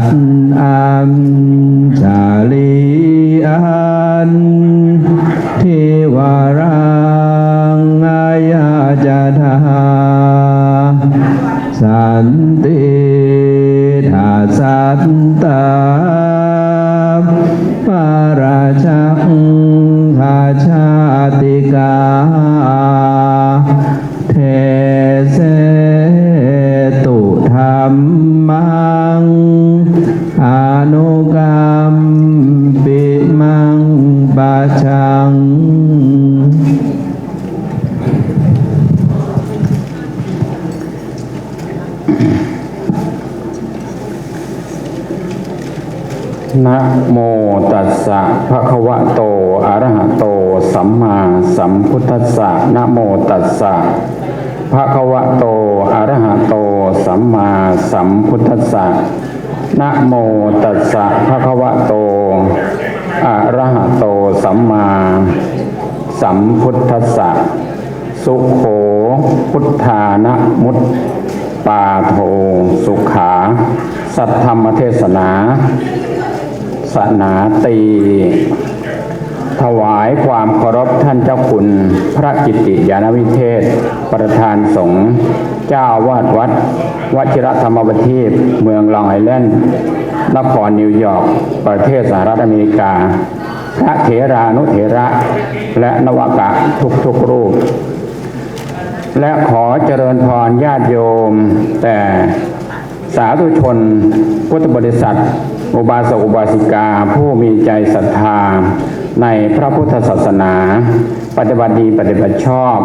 ตอัมชาลีอันทิวารังอายาจาธาสันติทาสัตตาปาราชักขาชาติกาเทเสตุธรรม พุทธัสสะนะโมตัสสะภะคะวะโตอะระหะโต สัมมาสัมพุทธัสสะนะโมตัสสะภะคะวะโตอะระหะโต สัมมาสัมพุทธัสสะสุโขพุทธานะมุตปาโทสุขา สัทธรรมเทศนา สนาตี ถวายความเคารพท่านเจ้าคุณ พระกิติยานวิเทศ ประธานสงฆ์เจ้าวาดวัดวชิรธรรมประทีปเมืองลองไอแลนด์นครนิวยอร์กประเทศสหรัฐอเมริกา พระเถรานุเถระ และนวากะทุกๆรูป และขอเจริญพรญาติโยม แต่สาธุชนพุทธบริษัท อุบาสกอุบาสิกา ผู้มีใจศรัทธา ในพระพุทธศาสนา ปฏิบัติดีปฏิบัติชอบ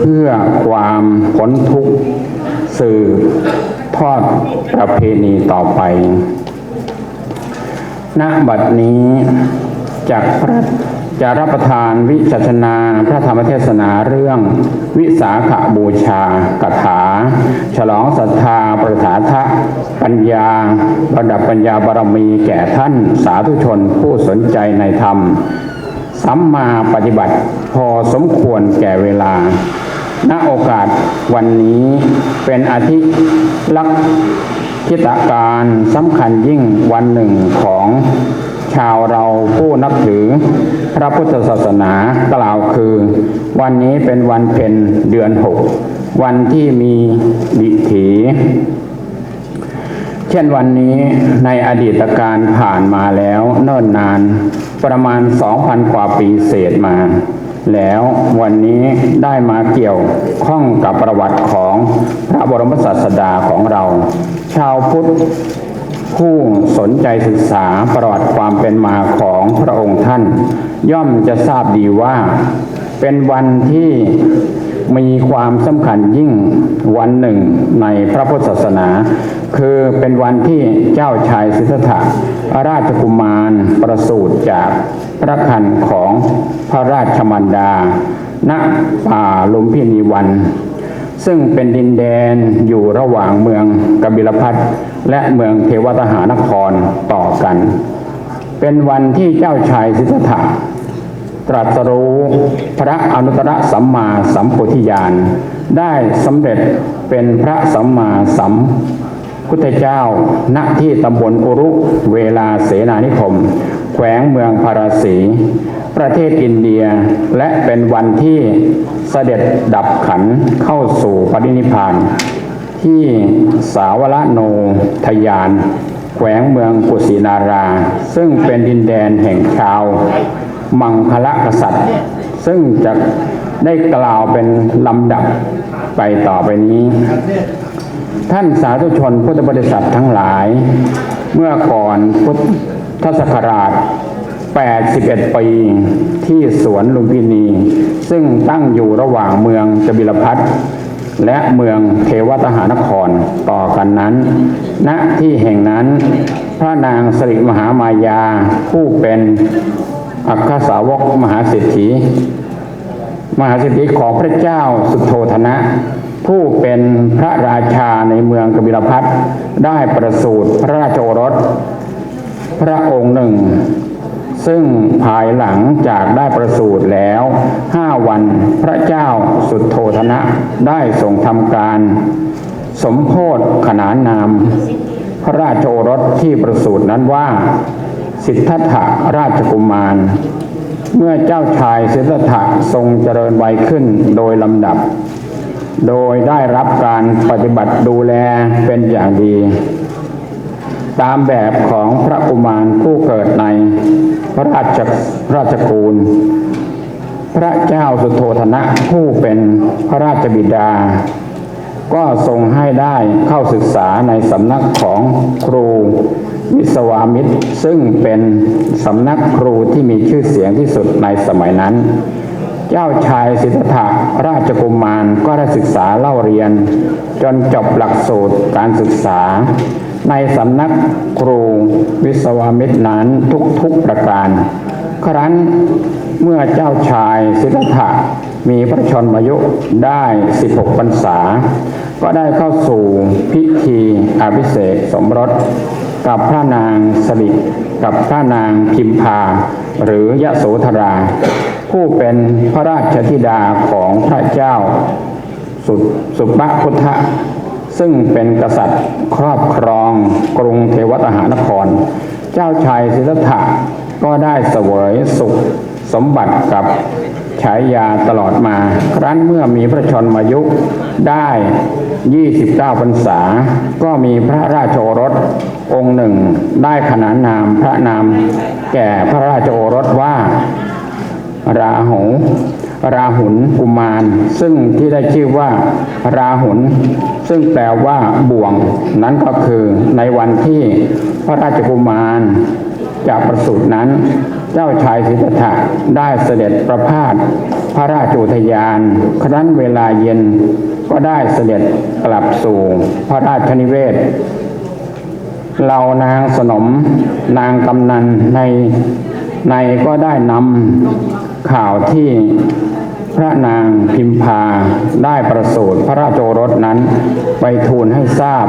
เพื่อความพ้นทุกข์สื่อทอดประเพณีต่อไป ณ บัดนี้จากพระ จะรับประทานวิจัชนาพระธรรมเทศนาเรื่อง วิสาขบูชากถา ฉลองศรัทธาประสาทะปัญญา ประดับปัญญาบารมีแก่ท่านสาธุชนผู้สนใจในธรรม สัมมาปฏิบัติพอสมควรแก่เวลาณโอกาสวันนี้เป็นอาทิลักษิตการสำคัญยิ่งวันหนึ่งของ ชาวเราผู้นับถือ พระพุทธศาสนากล่าวคือ วันนี้เป็นวันเพ็ญเดือนหกวันที่มีดิถีเช่นวันนี้ในอดีตการผ่านมาแล้วเนิ่นนานประมาณ 2,000 กว่าปีเศษมา แล้ววันนี้ได้มาเกี่ยวข้องกับประวัติของพระบรมศาสดาของเรา ชาวพุทธ ผู้สนใจศึกษาประวัติความเป็นมาของพระองค์ท่าน ย่อมจะทราบดีว่า เป็นวันที่มีความสำคัญยิ่งวันหนึ่งในพระพุทธศาสนา คือเป็นวันที่เจ้าชายสิทธัตถะราชกุมารประสูติจากพระคันของพระราชมารดา ณป่าลุมพินีวัน ซึ่งเป็นดินแดนอยู่ระหว่างเมืองกบิลพัท และเมืองเทวทหานครต่อกัน เป็นวันที่เจ้าชายสิทธัตถะตรัสรู้พระอนุตตรสัมมาสัมโพธิญาณได้สำเร็จเป็นพระสัมมาสัมพุทธเจ้าณที่ตำบลอุรุเวลาเสนานิคม แขวงเมืองพาราสี ประเทศอินเดียและเป็นวันที่เสด็จดับขันเข้าสู่ปรินิพพาน ที่สาวละโนทยาน แขวงเมืองกุสินารา ซึ่งเป็นดินแดนแห่งชาว มังคละกษัตริย์ ซึ่งจะได้กล่าวเป็นลำดับไปต่อไปนี้ ท่านสาธุชนพุทธบริษัททั้งหลาย เมื่อก่อนพุทธศักราช 81 ปีที่สวนลุมพินี ซึ่งตั้งอยู่ระหว่างเมืองกบิลพัท และเมืองเทวทหานครต่อกันนั้น ณ ที่แห่งนั้น พระนางสิริมหามายาผู้เป็นอัครสาวกมหาเศรษฐี มหาเศรษฐีของพระเจ้าสุโธธนะ ผู้เป็นพระราชาในเมืองกบิลพัทได้ประสูติพระราชโอรส พระองค์หนึ่ง ซึ่งภายหลังจากได้ประสูติแล้วห้าวันพระเจ้าสุดโทธนะได้ทรงทำการ สมโพธขนานนาม พระราชโอรสที่ประสูตินั้นว่า สิทธัตถะราชกุมาร เมื่อเจ้าชายสิทธัตถะทรงเจริญวัยขึ้นโดยลำดับ โดยได้รับการปฏิบัติดูแลเป็นอย่างดีตามแบบของพระกุมารผู้เกิดใน พระราชราชกูล พระเจ้าสุโธธนะผู้เป็นพระราชบิดา ก็ทรงให้ได้เข้าศึกษาในสำนักของครูวิศวามิตร ซึ่งเป็นสำนักครูที่มีชื่อเสียงที่สุดในสมัยนั้น เจ้าชายสิทธัตถะราชกุมารก็ได้ศึกษาเล่าเรียน จนจบหลักสูตรการศึกษา ในสำนักครูวิศวามิตรนั้นทุกๆประการ ครั้นเมื่อเจ้าชายสิทธัตถะมีพระชนมายุได้ 16พรรษา ก็ได้เข้าสู่พิธีอภิเษกสมรส กับพระนางสลิดกับพระนางพิมพา หรือยะโสธรา ผู้เป็นพระราชธิดาของพระเจ้าสุสุปพุทธ ซึ่งเป็นกษัตริย์ครอบครองกรุงเทวตหานคร เจ้าชายสิทธัตถะก็ได้เสวยสุขสมบัติกับฉายาตลอดมา ครั้นเมื่อมีพระชนมายุได้ 29พรรษา ก็มีพระราชโอรสองค์หนึ่ง ได้ขนานนามพระนาม แก่พระราชโอรสว่า ราหู ราหุลกุมาร ซึ่งที่ได้ชื่อว่า ราหุลซึ่งแปลว่าบ่วง นั้นก็คือในวันที่พระราชกุมารจะประสูตินั้น เจ้าชายสิทธัตถะได้เสด็จประพาสพระราชอุทยาน ครั้นเวลาเย็นก็ได้เสด็จกลับสู่พระราชนิเวศเรานางสนมนางกำนันในในก็ได้นำ ข่าวที่พระนางพิมพาได้ประสูติพระราชโอรสนั้นไปทูลให้ทราบ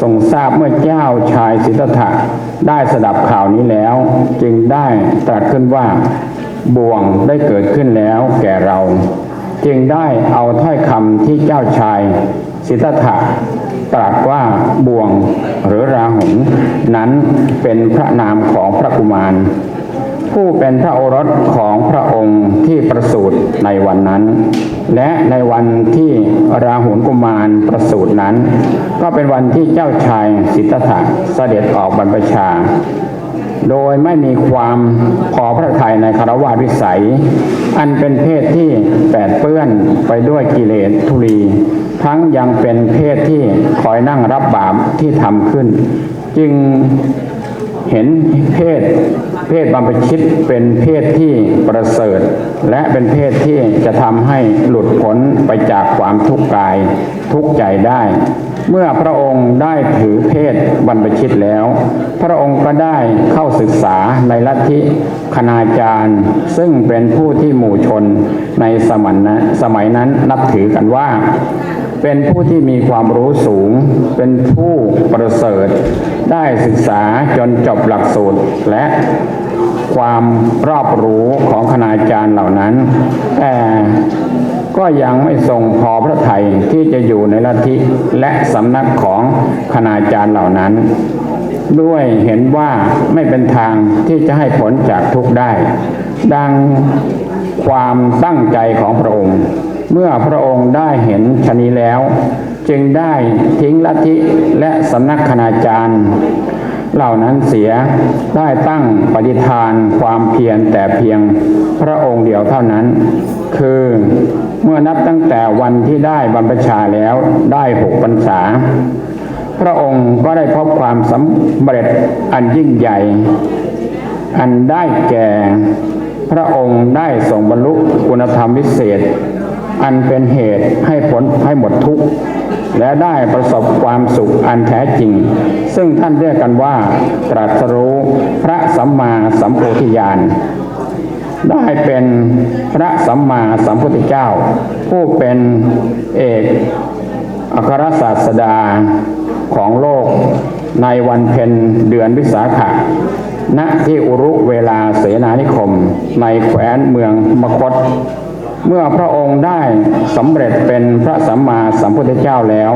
ทรงทราบเมื่อเจ้าชายสิทธัตถะได้สดับข่าวนี้แล้ว จึงได้ตรัสขึ้นว่าบ่วงได้เกิดขึ้นแล้วแก่เรา จึงได้เอาถ้อยคำที่เจ้าชายสิทธัตถะตรัสว่าบ่วงหรือราหุลนั้นเป็นพระนามของพระกุมาร ผู้เป็นพระโอรสของพระองค์ที่ประสูติในวันนั้น และในวันที่ราหุลกุมารประสูตินั้น ก็เป็นวันที่เจ้าชายสิทธัตถะเสด็จออกบรรพชา โดยไม่มีความพอพระทัยในคารวะวิสัย อันเป็นเพศที่แปดเปื้อนไปด้วยกิเลสทุลี ทั้งยังเป็นเพศที่คอยนั่งรับบาปที่ทำขึ้น จึงเห็นเพศ เพศบรรพชิตเป็นเพศที่ประเสริฐ และเป็นเพศที่จะทำให้หลุดพ้นไปจากความทุกข์กายทุกข์ใจได้ เมื่อพระองค์ได้ถือเพศบรรพชิตแล้ว พระองค์ก็ได้เข้าศึกษาในลัทธิคณาจารย์ ซึ่งเป็นผู้ที่หมู่ชนในสมัยนั้นสมัยนั้นนับถือกันว่า เป็นผู้ที่มีความรู้สูง เป็นผู้ประเสริฐ ได้ศึกษาจนจบหลักสูตรและความรอบรู้ของคณาจารย์เหล่านั้น แต่ก็ยังไม่ทรงพอพระทัยที่จะอยู่ในลัทธิและสำนักของคณาจารย์เหล่านั้น ด้วยเห็นว่าไม่เป็นทางที่จะให้ผลจากทุกได้ ดังความตั้งใจของพระองค์ เมื่อพระองค์ได้เห็นชนี้แล้ว จึงได้ทิ้งลัทธิและสำนักคณาจารย์ เหล่านั้นเสียได้ตั้งปฏิฐานความเพียรแต่เพียงพระองค์เดียวเท่านั้น คือเมื่อนับตั้งแต่วันที่ได้บรรพชาแล้วได้หกพรรษาพระองค์ก็ได้พบความสำเร็จอันยิ่งใหญ่ อันได้แก่ พระองค์ได้ทรงบรรลุคุณธรรมวิเศษ อันเป็นเหตุให้ผลให้หมดทุกข์ และได้ประสบความสุขอันแท้จริง ซึ่งท่านเรียกกันว่า ตรัสรู้พระสัมมาสัมโพธิญาณได้เป็นพระสัมมาสัมพุทธเจ้า ผู้เป็นเอกอัครศาสดาของโลกในวันเพ็ญเดือนวิสาขะณที่อุรุเวลาเสนานิคม ในแขวนเมืองมคต เมื่อพระองค์ได้สำเร็จเป็นพระสัมมาสัมพุทธเจ้าแล้ว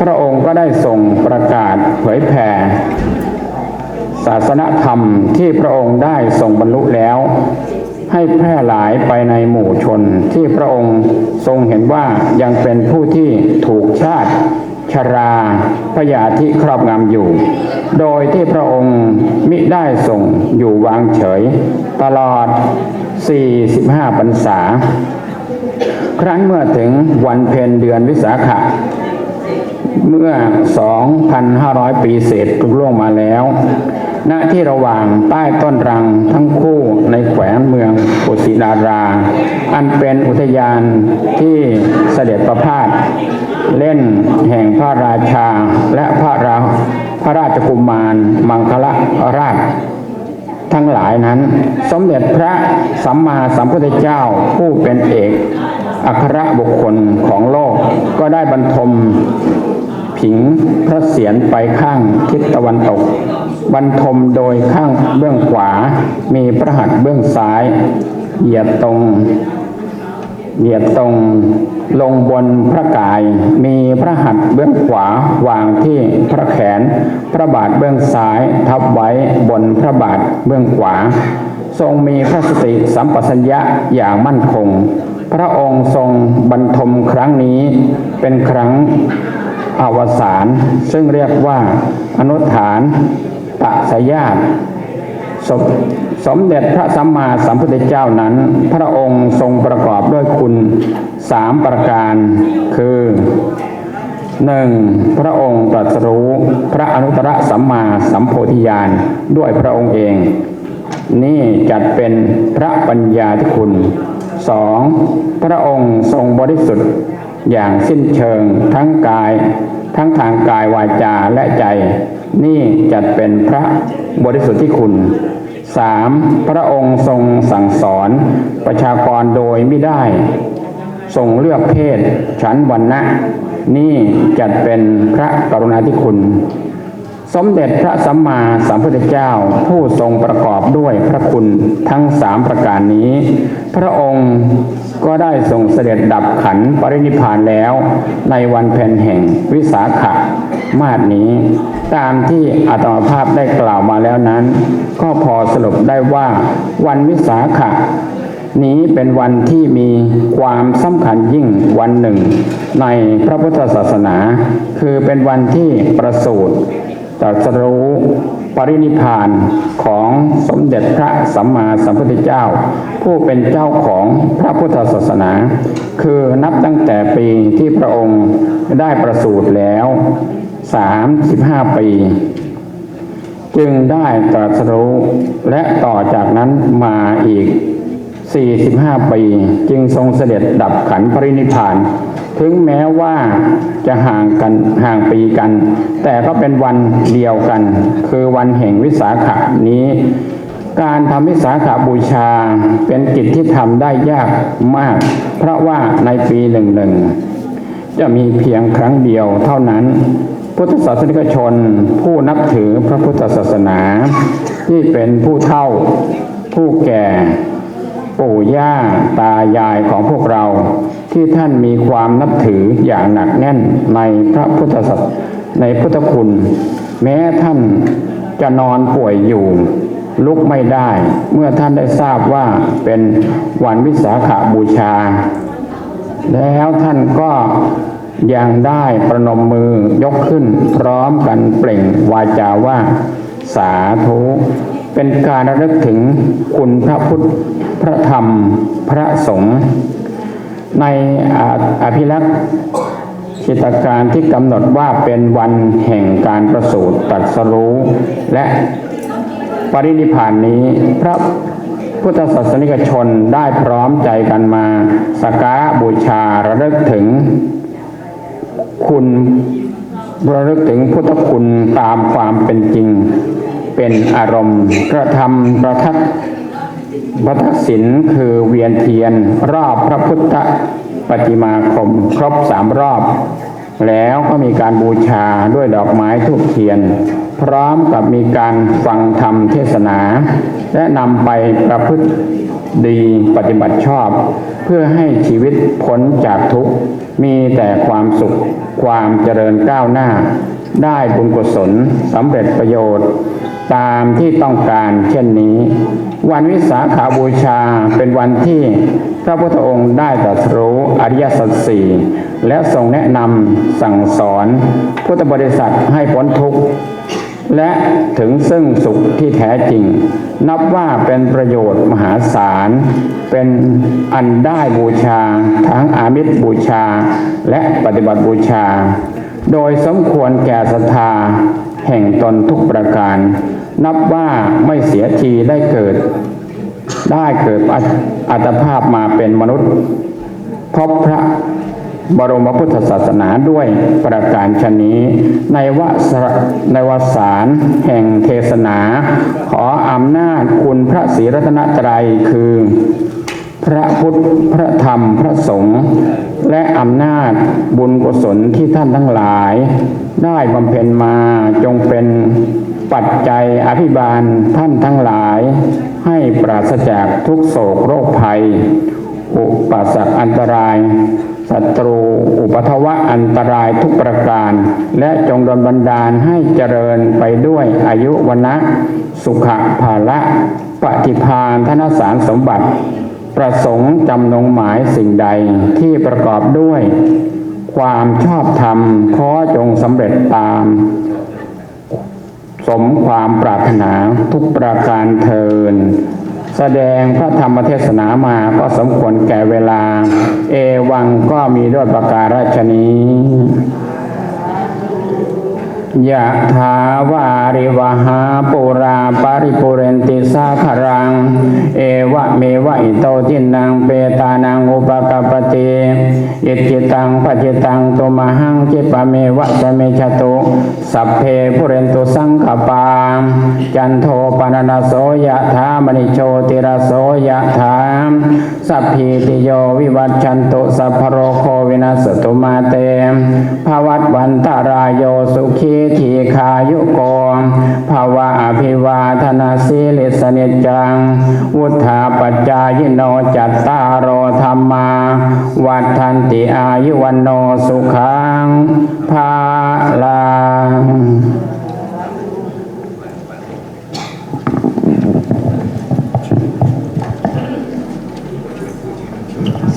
พระองค์ก็ได้ทรงประกาศเผยแผ่ศาสนธรรมที่พระองค์ได้ทรงบรรลุแล้ว ให้แพร่หลายไปในหมู่ชนที่พระองค์ทรงเห็นว่ายังเป็นผู้ที่ถูกชาติชราพยาธิครอบงำอยู่ โดยที่พระองค์มิได้ทรงอยู่วางเฉย ตลอด 45พรรษา ครั้นเมื่อถึงวันเพ็ญเดือนวิสาขะ เมื่อ 2,500 ปีเศษล่วงมาแล้วณที่ระหว่างใต้ต้นรังทั้งคู่ในแขวงเมืองปุสินารา อันเป็นอุทยานที่เสด็จประพาสเล่นแห่งพระราชาและพระราพระราชกุมารมังคละราช ทั้งหลายนั้น สมเด็จพระสัมมาสัมพุทธเจ้าผู้เป็นเอกอัครบุคคลของโลกก็ได้บรรทมผิงพระเศียรไปข้างทิศตะวันตก บรรทมโดยข้างเบื้องขวา มีพระหัตถ์เบื้องซ้าย เหยียบตรง เหยียบตรง ลงบนพระกายมีพระหัตถ์เบื้องขวาวางที่พระแขน พระบาทเบื้องซ้ายทับไว้บนพระบาทเบื้องขวา ทรงมีพระสติสัมปชัญญะอย่างมั่นคง พระองค์ทรงบรรทมครั้งนี้เป็นครั้งอวสานซึ่งเรียกว่าอนุฐานตะสยาต สมสมเด็จพระสัมมาสัมพุทธเจ้านั้น พระองค์ทรงประกอบด้วยคุณสามประการคือหนึ่งพระองค์ตรัสรู้พระอนุตตรสัมมาสัมโพธิญาณด้วยพระองค์เอง นี่จัดเป็นพระปัญญาที่คุณสองพระองค์ทรงบริสุทธิ์อย่างสิ้นเชิงทั้งกาย ทั้งทางกายวาจาและใจ นี่จัดเป็นพระบริสุทธิ์ที่คุณสามพระองค์ทรงสั่งสอนประชากรโดยไม่ได้ ทรงเลือกเพศชั้นวรรณะนี่จัดเป็นพระกรุณาธิคุณ สมเด็จพระสัมมาสัมพุทธเจ้าผู้ทรงประกอบด้วยพระคุณทั้งสามประการนี้ พระองค์ก็ได้ทรงเสด็จดับขันปรินิพพานแล้ว ในวันเพ็ญแห่งวิสาขะมาสนี้ ตามที่อาตมาภาพได้กล่าวมาแล้วนั้น ก็พอสรุปได้ว่า วันวิสาขะนี้เป็นวันที่มีความสำคัญยิ่งวันหนึ่ง ในพระพุทธศาสนา คือเป็นวันที่ประสูติตรัสรู้ปรินิพพานของสมเด็จพระสัมมาสัมพุทธเจ้า ผู้เป็นเจ้าของพระพุทธศาสนา คือนับตั้งแต่ปีที่พระองค์ได้ประสูติแล้ว 35 ปี จึงได้ตรัสรู้และต่อจากนั้นมาอีก 45 ปี จึงทรงเสด็จดับขันปรินิพพาน ถึงแม้ว่าจะห่างกันห่างปีกัน แต่ก็เป็นวันเดียวกัน คือวันแห่งวิสาขะนี้การทำวิสาขาบูชาเป็นกิจที่ทำได้ยากมาก เพราะว่าในปีหนึ่งหนึ่งจะมีเพียงครั้งเดียวเท่านั้น พุทธศาสนิกชน ผู้นับถือพระพุทธศาสนาที่เป็นผู้เฒ่า ผู้แก่ ปู่ย่าตายายของพวกเรา ที่ท่านมีความนับถืออย่างหนักแน่นในพระพุทธศาสในพุทธคุณ แม้ท่านจะนอนป่วยอยู่ ลุกไม่ได้ เมื่อท่านได้ทราบว่าเป็นวันวิสาขาบูชา แล้วท่านก็ ยังได้ประนมมือยกขึ้น พร้อมกันเปล่งวาจาว่า สาธุ เป็นการระลึกถึงคุณพระพุทธ พระธรรม พระสงฆ์ในออภิลักษ์กิตการที่กำหนดว่าเป็นวันแห่งการประสูติตรัสรู้และปรินิพพานนี้พระพุทธศาสนิกชนได้พร้อมใจกันมาสักการะบูชาระลึกถึง คุณระลึกถึงพุทธคุณตามความเป็นจริง เป็นอารมณ์กระทำประทักประทักษิณคือเวียนเทียนรอบพระพุทธปฏิมาคมครบสามรอบ แล้วก็มีการบูชาด้วยดอกไม้ทูบเทียน พร้อมกับมีการฟังธรรมเทศนา และนำไปประพฤติดีปฏิบัติชอบ เพื่อให้ชีวิตพ้นจากทุกข์ มีแต่ความสุขความเจริญก้าวหน้า ได้บุญกุศลสำเร็จประโยชน์ ตามที่ต้องการเช่นนี้ วันวิสาขาบูชาเป็นวันที่พระพุทธองค์ได้ตรัสรู้อริยสัจสี่และทรงแนะนำสั่งสอนพุทธบริษัทให้พ้นทุกข์ และถึงซึ่งสุขที่แท้จริง นับว่าเป็นประโยชน์มหาศาล เป็นอันได้บูชา ทั้งอามิตรบูชา และปฏิบัติบูชา โดยสมควรแก่ศรัทธา แห่งตนทุกประการ นับว่าไม่เสียทีได้เกิด ได้เกิดอัตภาพมาเป็นมนุษย์พบพระ บรมพุทธศาสนาด้วยประการชนนี้ ในวสในวสารแห่งเทศนา ขออำนาจคุณพระศรีรัตนตรัยคือ พระพุทธพระธรรมพระสงฆ์และอำนาจบุญกุศลที่ท่านทั้งหลาย ได้บำเพ็ญมาจงเป็นปัจจัยอภิบาลท่านทั้งหลาย ให้ปราศจากทุกโศกโรคภัย อุปสรรคอันตราย ศัตรู อุปทวะอันตรายทุกประการ และจงดลบันดาลให้เจริญไปด้วยอายุวนะสุขภาละปฏิพานธนสารสมบัติ ประสงค์จำนงหมายสิ่งใดที่ประกอบด้วย ความชอบธรรมขอจงสำเร็จตาม สมความปรารถนาทุกประการเทิน แสดงพระธรรมเทศนามาก็สมควรแก่เวลา เอวังก็มีด้วยประการฉนี้ ยะถาวาริวหาปุราปาริปุเรนติสาคารัง เอวะเมวะอิโตทินังเปตานังอุปกปปติอิจิตังปจิตังตุมหังจิปะเมวะสเมชตุสัพเพปุเรนตุสังกปาจันโทปนนาโสยะถามณิโชติระโสยะถาสัพพีติโยวิวัชชันตุสัพพโรโควินัสตุมาเตภวัตวันตารายโยสุขีทีขายุโกภาวะอภิวาธนาสีลิสนิจจัง วุธาปัจจายโนจัตตารโอธรรมา วัฏทันติอายุวันโนสุขังภาลัง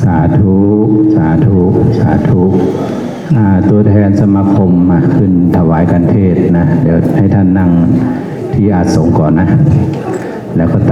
สาธุ สาธุ สาธุ ตัวแทนสมาคมมาขึ้นถวายกันเทศนะ เดี๋ยวให้ท่านนั่งที่อาสงฆ์ก่อนนะ แล้วก็